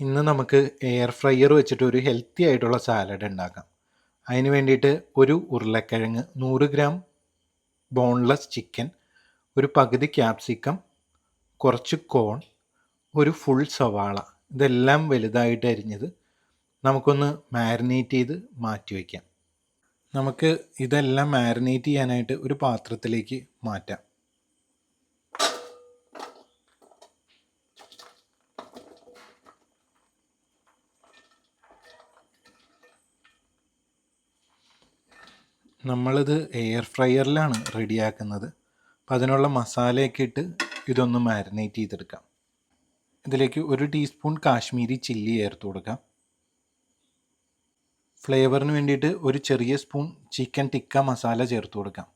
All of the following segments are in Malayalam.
ഇന്ന് നമുക്ക് എയർ ഫ്രയർ വെച്ചിട്ട് ഒരു ഹെൽത്തി ആയിട്ടുള്ള സാലഡ് ഉണ്ടാക്കാം അതിന് വേണ്ടിയിട്ട് ഒരു ഉരുളക്കിഴങ്ങ് നൂറ് ഗ്രാം ബോൺലെസ് ചിക്കൻ ഒരു പകുതി ക്യാപ്സിക്കം കുറച്ച് കോൺ ഒരു ഫുൾ സവാള. ഇതെല്ലാം വലുതായിട്ട് അരിഞ്ഞത് നമുക്കൊന്ന് മാരിനേറ്റ് ചെയ്ത് മാറ്റി വയ്ക്കാം നമുക്ക് ഇതെല്ലാം മാരിനേറ്റ് ചെയ്യാനായിട്ട് ഒരു പാത്രത്തിലേക്ക് മാറ്റാം. നമ്മളിത് എയർ ഫ്രയറിലാണ് റെഡിയാക്കുന്നത് അപ്പം അതിനുള്ള മസാലയൊക്കെ ഇട്ട് ഇതൊന്ന് മാരിനേറ്റ് ചെയ്തെടുക്കാം. ഇതിലേക്ക് ഒരു ടീസ്പൂൺ കാശ്മീരി ചില്ലി ചേർത്ത് കൊടുക്കാം. ഫ്ലേവറിന് വേണ്ടിയിട്ട് ഒരു ചെറിയ സ്പൂൺ ചിക്കൻ ടിക്ക മസാല ചേർത്ത് കൊടുക്കാം.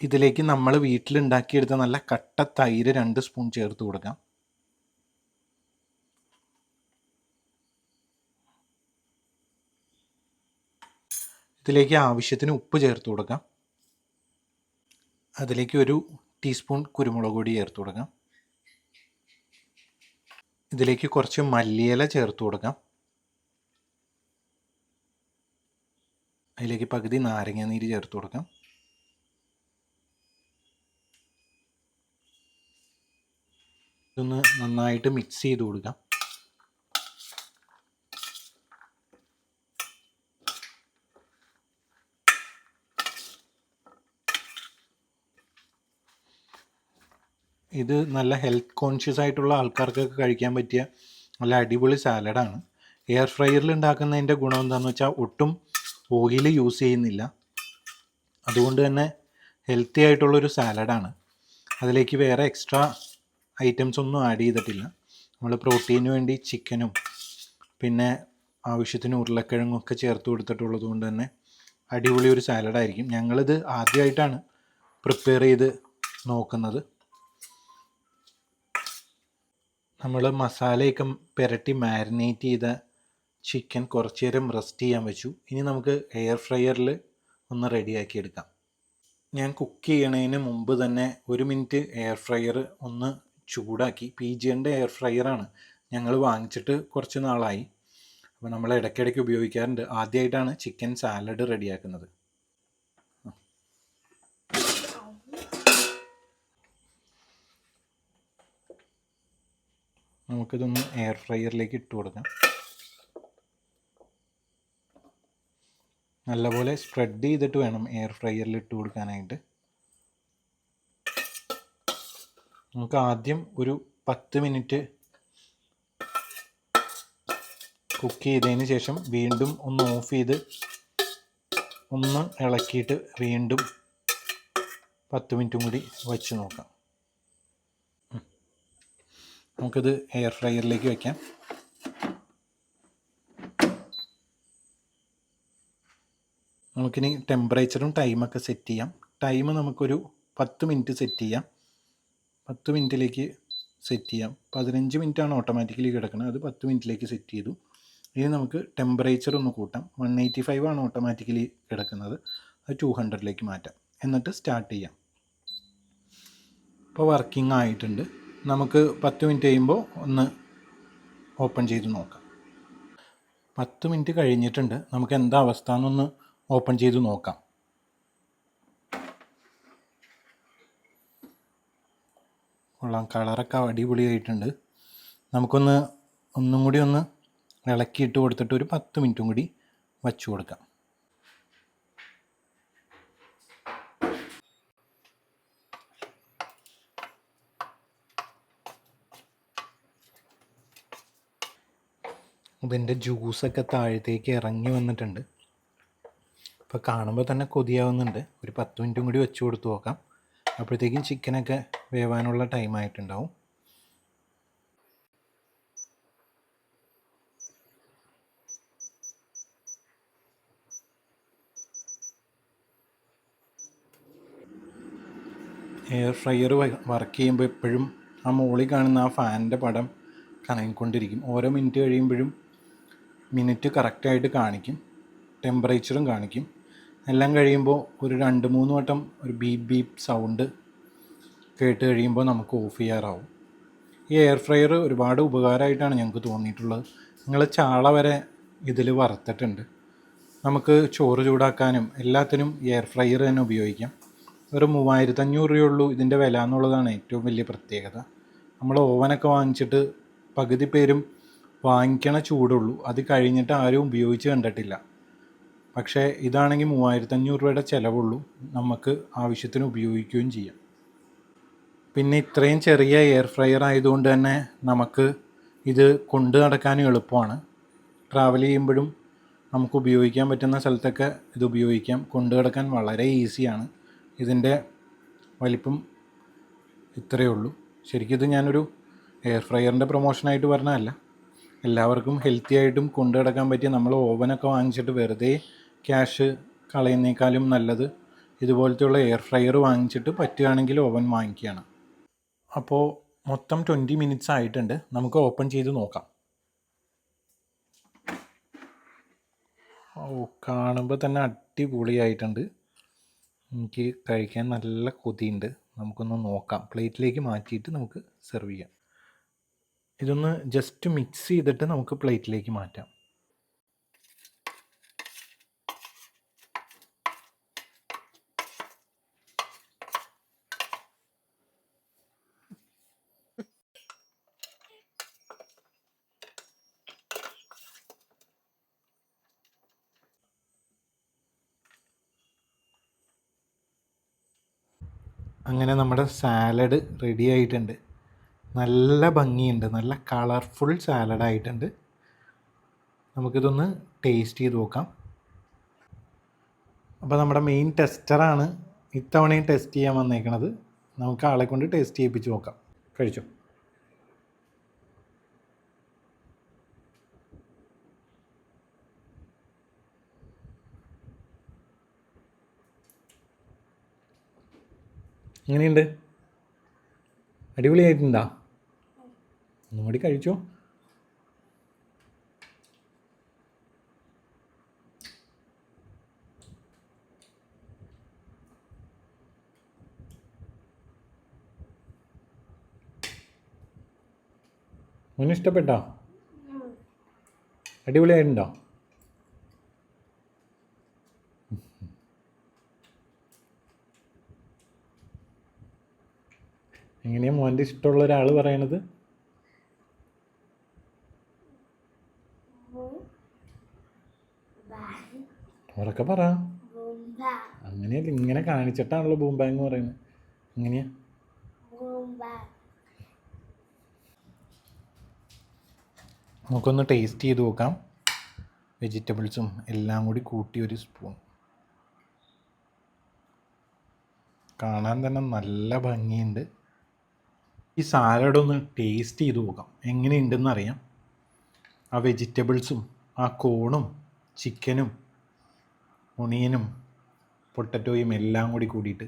ഇതിലേക്ക് നമ്മൾ വീട്ടിലുണ്ടാക്കിയെടുത്ത നല്ല കട്ട തൈര് രണ്ട് സ്പൂൺ ചേർത്ത് കൊടുക്കാം. ഇതിലേക്ക് ആവശ്യത്തിന് ഉപ്പ് ചേർത്ത് കൊടുക്കാം. അതിലേക്ക് ഒരു ടീസ്പൂൺ കുരുമുളക് പൊടി ചേർത്ത് കൊടുക്കാം. ഇതിലേക്ക് കുറച്ച് മല്ലിയില ചേർത്ത് കൊടുക്കാം. അതിലേക്ക് പകുതി നാരങ്ങ നീര് ചേർത്ത് കൊടുക്കാം. ഇതൊന്ന് നന്നായിട്ട് മിക്സ് ചെയ്ത് കൊടുക്കാം. ഇത് നല്ല ഹെൽത്ത് കോൺഷ്യസ് ആയിട്ടുള്ള ആൾക്കാർക്കൊക്കെ കഴിക്കാൻ പറ്റിയ നല്ല അടിപൊളി സാലഡാണ് എയർ ഫ്രയറിൽ ഉണ്ടാക്കുന്നതിന്റെ ഗുണം എന്താണെന്ന് വെച്ചാൽ ഒട്ടും ഓയിൽ യൂസ് ചെയ്യുന്നില്ല. അതുകൊണ്ട് തന്നെ ഹെൽത്തി ആയിട്ടുള്ളൊരു സാലഡാണ് അതിലേക്ക് വേറെ എക്സ്ട്രാ ഐറ്റംസ് ഒന്നും ആഡ് ചെയ്തിട്ടില്ല. നമ്മൾ പ്രോട്ടീനു വേണ്ടി ചിക്കനും പിന്നെ ആവശ്യത്തിന് ഉരുളക്കിഴങ്ങും ഒക്കെ ചേർത്ത് കൊടുത്തിട്ടുള്ളത് കൊണ്ട് തന്നെ അടിപൊളി ഒരു സാലഡായിരിക്കും ഞങ്ങളിത് ആദ്യമായിട്ടാണ് പ്രിപ്പയർ ചെയ്ത് നോക്കുന്നത്. നമ്മൾ മസാലയൊക്കെ പുരട്ടി മാരിനേറ്റ് ചെയ്ത ചിക്കൻ കുറച്ച് നേരം റെസ്റ്റ് ചെയ്യാൻ വെച്ചു. ഇനി നമുക്ക് എയർ ഫ്രയറിൽ ഒന്ന് റെഡിയാക്കി എടുക്കാം. ഞാൻ കുക്ക് ചെയ്യണതിന് മുമ്പ് തന്നെ ഒരു മിനിറ്റ് എയർ ഫ്രയർ ഒന്ന് ചൂടാക്കി. പി ജിയുടെ എയർ ഫ്രയറാണ് ഞങ്ങൾ വാങ്ങിച്ചിട്ട് കുറച്ച് നാളായി. അപ്പോൾ നമ്മൾ ഇടയ്ക്കിടയ്ക്ക് ഉപയോഗിക്കാറുണ്ട്. ആദ്യമായിട്ടാണ് ചിക്കൻ സാലഡ് റെഡിയാക്കുന്നത് നമുക്കിതൊന്ന് എയർ ഫ്രയറിലേക്ക് ഇട്ട് കൊടുക്കാം. നല്ലപോലെ സ്പ്രെഡ് ചെയ്തിട്ട് വേണം എയർ ഫ്രയറിൽ ഇട്ട് കൊടുക്കാനായിട്ട്. നമുക്ക് ആദ്യം ഒരു പത്ത് മിനിറ്റ് കുക്ക് ചെയ്തതിന് ശേഷം വീണ്ടും ഒന്ന് ഓഫ് ചെയ്ത് ഒന്ന് ഇളക്കിയിട്ട് വീണ്ടും പത്ത് മിനിറ്റും കൂടി വച്ച് നോക്കാം. നമുക്കിത് എയർ ഫ്രയറിലേക്ക് വയ്ക്കാം നമുക്കിനി ടെമ്പറേച്ചറും ടൈമൊക്കെ സെറ്റ് ചെയ്യാം. ടൈം നമുക്കൊരു പത്ത് മിനിറ്റ് സെറ്റ് ചെയ്യാം. പത്ത് മിനിറ്റിലേക്ക് സെറ്റ് ചെയ്യാം. പതിനഞ്ച് ആണ് ഓട്ടോമാറ്റിക്കലി കിടക്കുന്നത് അത് പത്ത് മിനിറ്റിലേക്ക് സെറ്റ് ചെയ്തു. ഇനി നമുക്ക് ടെമ്പറേച്ചർ ഒന്ന് കൂട്ടാം. വൺ എയ്റ്റി ഫൈവ് ആണ് ഓട്ടോമാറ്റിക്കലി കിടക്കുന്നത്. അത് ടു ഹൺഡ്രഡിലേക്ക് മാറ്റാം. എന്നിട്ട് സ്റ്റാർട്ട് ചെയ്യാം. ഇപ്പോൾ വർക്കിംഗ് ആയിട്ടുണ്ട്. നമുക്ക് പത്ത് മിനിറ്റ് കഴിയുമ്പോൾ ഒന്ന് ഓപ്പൺ ചെയ്ത് നോക്കാം. പത്ത് മിനിറ്റ് കഴിഞ്ഞിട്ടുണ്ട്. നമുക്ക് എന്താ അവസ്ഥ എന്നൊന്ന് ഓപ്പൺ ചെയ്ത് നോക്കാം. കൊള്ളാം. കളറൊക്കെ അടിപൊളിയായിട്ടുണ്ട്. നമുക്കൊന്ന് ഒന്നും കൂടി ഒന്ന് ഇളക്കിയിട്ട് കൊടുത്തിട്ട് ഒരു പത്ത് മിനിറ്റും കൂടി വച്ചു കൊടുക്കാം. ഇതിന്റെ ജ്യൂസൊക്കെ താഴത്തേക്ക് ഇറങ്ങി വന്നിട്ടുണ്ട്. അപ്പോൾ കാണുമ്പോൾ തന്നെ കൊതിയാവുന്നുണ്ട്. ഒരു പത്ത് മിനിറ്റും കൂടി വെച്ച് കൊടുത്ത് നോക്കാം. അപ്പോഴത്തേക്കും ചിക്കനൊക്കെ വേവാനുള്ള ടൈം ആയിട്ടുണ്ടാവും. എയർ ഫ്രയർ വർക്ക് ചെയ്യുമ്പോൾ എപ്പോഴും ആ മുകളിൽ കാണുന്ന ആ ഫാനിന്റെ പടം കറങ്ങിക്കൊണ്ടിരിക്കും. ഓരോ മിനിറ്റ് കഴിയുമ്പോഴും മിനിറ്റ് കറക്റ്റായിട്ട് കാണിക്കും. ടെമ്പറേച്ചറും കാണിക്കും. എല്ലാം കഴിയുമ്പോൾ ഒരു രണ്ട് മൂന്ന് വട്ടം ഒരു ബീപ് ബീപ് സൗണ്ട് കേട്ട് കഴിയുമ്പോൾ നമുക്ക് ഓഫ് ചെയ്യാറാവും. ഈ എയർ ഫ്രയർ ഒരുപാട് ഉപകാരമായിട്ടാണ് ഞങ്ങൾക്ക് തോന്നിയിട്ടുള്ളത്. നിങ്ങൾ ചാള വരെ ഇതിൽ വറുത്തിട്ടുണ്ട്. നമുക്ക് ചോറ് ചൂടാക്കാനും എല്ലാത്തിനും എയർ ഫ്രയർ തന്നെ ഉപയോഗിക്കാം. ഒരു മൂവായിരത്തി അഞ്ഞൂറ് രൂപയുള്ളൂ ഇതിന്റെ വില എന്നുള്ളതാണ് ഏറ്റവും വലിയ പ്രത്യേകത. നമ്മൾ ഓവനൊക്കെ വാങ്ങിച്ചിട്ട് പകുതി പേരും വാങ്ങിക്കണ ചൂടുള്ളൂ. അത് കഴിഞ്ഞിട്ട് ആരും ഉപയോഗിച്ച് കണ്ടിട്ടില്ല. പക്ഷേ ഇതാണെങ്കിൽ മൂവായിരത്തി അഞ്ഞൂറ് രൂപയുടെ ചിലവുള്ളൂ നമുക്ക് ആവശ്യത്തിന് ഉപയോഗിക്കുകയും ചെയ്യാം. പിന്നെ ഇത്രയും ചെറിയ എയർ ഫ്രയർ ആയതുകൊണ്ട് തന്നെ നമുക്ക് ഇത് കൊണ്ട് നടക്കാനും എളുപ്പമാണ്. ട്രാവൽ ചെയ്യുമ്പോഴും നമുക്ക് ഉപയോഗിക്കാൻ പറ്റുന്ന സ്ഥലത്തൊക്കെ ഇത് ഉപയോഗിക്കാം. കൊണ്ട് നടക്കാൻ വളരെ ഈസിയാണ്. ഇതിന്റെ വലിപ്പം ഇത്രയേ ഉള്ളൂ. ശരിക്കും ഇത് ഞാനൊരു എയർ ഫ്രയറിന്റെ പ്രൊമോഷനായിട്ട് പറഞ്ഞതല്ല. എല്ലാവർക്കും ഹെൽത്തി ആയിട്ടും കൊണ്ടു കിടക്കാൻ പറ്റിയ നമ്മൾ ഓവനൊക്കെ വാങ്ങിച്ചിട്ട് വെറുതെ ക്യാഷ് കളയുന്നേക്കാളും നല്ലത് ഇതുപോലത്തെയുള്ള എയർ ഫ്രയർ വാങ്ങിച്ചിട്ട് പറ്റുകയാണെങ്കിൽ ഓവൻ വാങ്ങിക്കുകയാണ്. അപ്പോൾ മൊത്തം ട്വന്റി മിനിറ്റ്സ് ആയിട്ടുണ്ട്. നമുക്ക് ഓപ്പൺ ചെയ്ത് നോക്കാം. ഓ കാണുമ്പോൾ തന്നെ അടിപൊളിയായിട്ടുണ്ട്. എനിക്ക് കഴിക്കാൻ നല്ല കൊതിയുണ്ട്. നമുക്കൊന്ന് നോക്കാം. പ്ലേറ്റിലേക്ക് മാറ്റിയിട്ട് നമുക്ക് സെർവ് ചെയ്യാം. ഇതൊന്ന് ജസ്റ്റ് മിക്സ് ചെയ്തിട്ട് നമുക്ക് പ്ലേറ്റിലേക്ക് മാറ്റാം. അങ്ങനെ നമ്മുടെ സാലഡ് റെഡി ആയിട്ടുണ്ട്. നല്ല ഭംഗിയുണ്ട്. നല്ല കളർഫുൾ സാലഡായിട്ടുണ്ട് നമുക്കിതൊന്ന് ടേസ്റ്റ് ചെയ്ത് നോക്കാം. അപ്പോൾ നമ്മുടെ മെയിൻ ടെസ്റ്ററാണ് ഇത്തവണയും ടെസ്റ്റ് ചെയ്യാൻ വന്നേക്കണത്. നമുക്ക് ആളെ കൊണ്ട് ടേസ്റ്റ് ചെയ്യിപ്പിച്ച് നോക്കാം. കഴിച്ചോ? എങ്ങനെയുണ്ട്? അടിപൊളിയായിട്ടുണ്ടോ? ഒന്നും കൂടി കഴിച്ചോ. മോന് ഇഷ്ടപ്പെട്ടോ? അടിപൊളിയായിട്ടുണ്ടോ? എങ്ങനെയാ മോന്റെ ഇഷ്ടമുള്ള ഒരാൾ പറയണത്? ഉറക്കെ പറ. അങ്ങനെയല്ല ഇങ്ങനെ കാണിച്ചിട്ടാണല്ലോ ബൂംബാങ് പറയുന്നത്. എങ്ങനെയാ നമുക്കൊന്ന് ടേസ്റ്റ് ചെയ്ത് നോക്കാം. വെജിറ്റബിൾസും എല്ലാം കൂടി കൂട്ടി ഒരു സ്പൂൺ കാണാൻ തന്നെ നല്ല ഭംഗിയുണ്ട്. ഈ സാലഡ് ഒന്ന് ടേസ്റ്റ് ചെയ്ത് നോക്കാം. എങ്ങനെയുണ്ടെന്ന് അറിയാം. ആ വെജിറ്റബിൾസും ആ കോണും ചിക്കനും ഒണിയനും പൊട്ടറ്റോയും എല്ലാം കൂടി കൂടിയിട്ട്.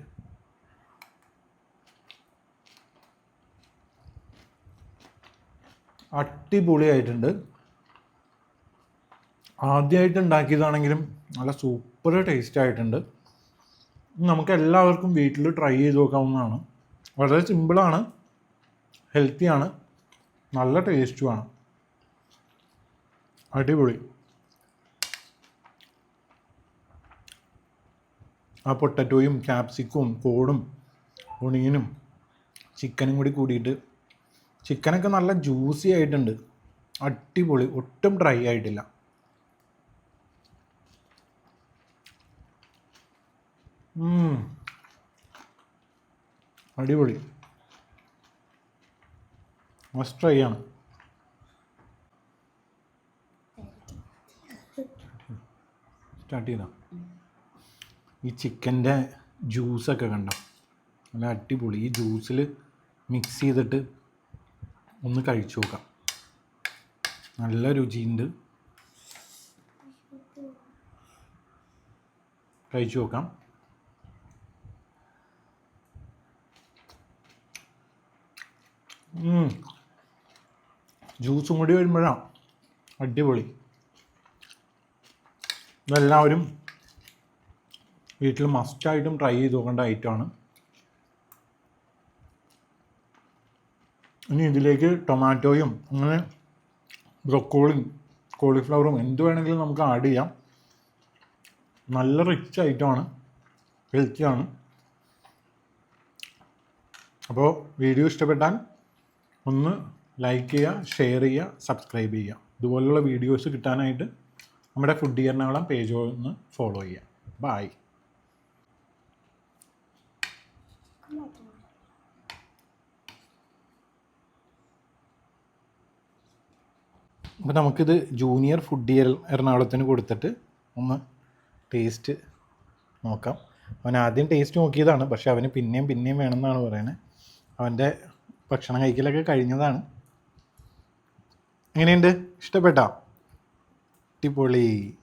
അടിപൊളിയായിട്ടുണ്ട്. ആദ്യമായിട്ട് ഉണ്ടാക്കിയതാണെങ്കിലും നല്ല സൂപ്പർ ടേസ്റ്റ് ആയിട്ടുണ്ട്. നമുക്ക് എല്ലാവർക്കും വീട്ടിൽ ട്രൈ ചെയ്ത് നോക്കാവുന്നതാണ്. വളരെ സിമ്പിളാണ് ഹെൽത്തിയാണ് നല്ല ടേസ്റ്റുമാണ് അടിപൊളി. ആ പൊട്ടറ്റോയും ക്യാപ്സിക്കും കോടും ഉണിയനും ചിക്കനും കൂടി കൂടിയിട്ട് ചിക്കനൊക്കെ നല്ല ജ്യൂസി ആയിട്ടുണ്ട്. അടിപൊളി. ഒട്ടും ഡ്രൈ ആയിട്ടില്ല. അടിപൊളി. മസ്റ്റ് ട്രൈ ആണ്. സ്റ്റാർട്ട് ചെയ്താ. ഈ ചിക്കന്റെ ജ്യൂസൊക്കെ കണ്ടോ? നല്ല അടിപൊളി. ഈ ജ്യൂസിൽ മിക്സ് ചെയ്തിട്ട് ഒന്ന് കഴിച്ചു നോക്കാം. നല്ല രുചിയുണ്ട്. കഴിച്ചു നോക്കാം. ജ്യൂസും കൂടി വരുമ്പോഴാണ് അടിപൊളി. ഇതെല്ലാവരും വീട്ടിൽ മസ്റ്റായിട്ടും ട്രൈ ചെയ്ത് നോക്കേണ്ട ഐറ്റമാണ് ഇനി ഇതിലേക്ക് ടൊമാറ്റോയും അങ്ങനെ ബ്രൊക്കോളിയും കോളിഫ്ലവറും എന്ത് വേണമെങ്കിലും നമുക്ക് ആഡ് ചെയ്യാം. നല്ല റിച്ച് ഐറ്റമാണ് ഹെൽത്തിയാണ് അപ്പോൾ വീഡിയോ ഇഷ്ടപ്പെട്ടാൽ ഒന്ന് ലൈക്ക് ചെയ്യുക ഷെയർ ചെയ്യുക സബ്സ്ക്രൈബ് ചെയ്യുക. ഇതുപോലുള്ള വീഡിയോസ് കിട്ടാനായിട്ട് നമ്മുടെ ഫുഡ് എറണാകുളം പേജ് ഒന്ന് ഫോളോ ചെയ്യുക. ബായ് അപ്പോൾ നമുക്കിത് ജൂനിയർ ഫുഡ് ഇയർ എറണാകുളത്തിന് കൊടുത്തിട്ട് ഒന്ന് ടേസ്റ്റ് നോക്കാം. അവൻ ആദ്യം ടേസ്റ്റ് നോക്കിയതാണ് പക്ഷേ അവന് പിന്നെയും പിന്നെയും വേണമെന്നാണ് പറയുന്നത്. അവന്റെ ഭക്ഷണം കഴിക്കലൊക്കെ കഴിഞ്ഞതാണ്. എങ്ങനെയുണ്ട്? ഇഷ്ടപ്പെട്ടോ? അടിപൊളി.